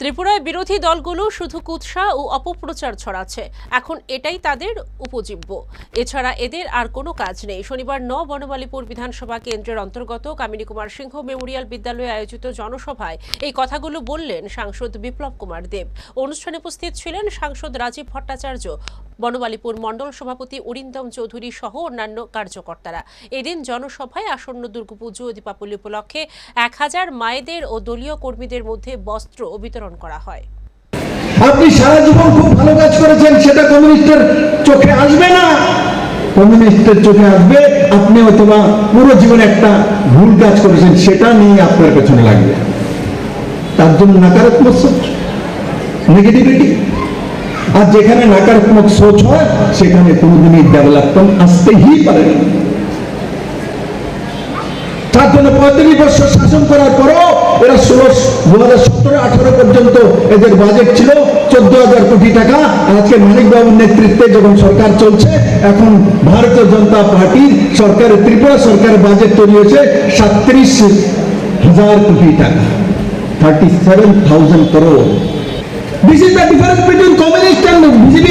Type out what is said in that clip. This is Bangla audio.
ত্রিপুরায় বিরোধী দলগুলো শুধু কুৎসা ও অপপ্রচার ছড়াচ্ছে। এখন এটাই তাদের উপজীব্য। এছাড়া এদের আর কোনো কাজ নেই। শনিবার ন বনমালীপুর বিধানসভা কেন্দ্রের অন্তর্গত কামিনী কুমার সিংহ মেমোরিয়াল বিদ্যালয়ে আয়োজিত জনসভায় এই কথাগুলো বললেন সাংসদ বিপ্লব কুমার দেব। অনুষ্ঠানে উপস্থিত ছিলেন সাংসদ রাজীব ভট্টাচার্য বনমালীপুর মণ্ডল সভাপতি অরিন্দম চৌধুরী সহ অন্যান্য কার্যকর্তারা। এদিন জনসভায় আসন্ন দুর্গাপুজো ও দীপাবলি উপলক্ষে এক হাজার মায়েদের ও দলীয় কর্মীদের মধ্যে বস্ত্র বিতরণ করা হয়। আপনি সারা জীবন খুব ভালো কাজ করেছেন, সেটা কমিউনিস্টের চোখে আসবে না। কমিউনিস্টের চোখে আসবে, আপনি অথবা পুরো জীবনে একটা ভুল কাজ করেছেন, সেটা নিয়ে আপনার পেছনে লাগবে। তার জন্য নাকারাত্মক নেগেটিভিটি আর যেখানে নাকারাত্মক সোচ হয়, সেখানে কোনোদিনই ডেভেলপমেন্ট আসতেই পারে না। তার জন্য পঁয়ত্রিশ বছর শাসন করার পরও এরা ষোলো দু হাজার সতেরো, আঠারো পর্যন্ত এদের বাজেট ছিল চোদ্দ হাজার কোটি টাকা। আজকে নেতৃত্বে যখন সরকার চলছে, এখন ভারতীয় জনতা পার্টির সরকারের, ত্রিপুরা সরকারের বাজেট তৈরি হয়েছে সাতত্রিশ হাজার কোটি টাকা thirty seven thousand crore This is the difference between communist and BJP.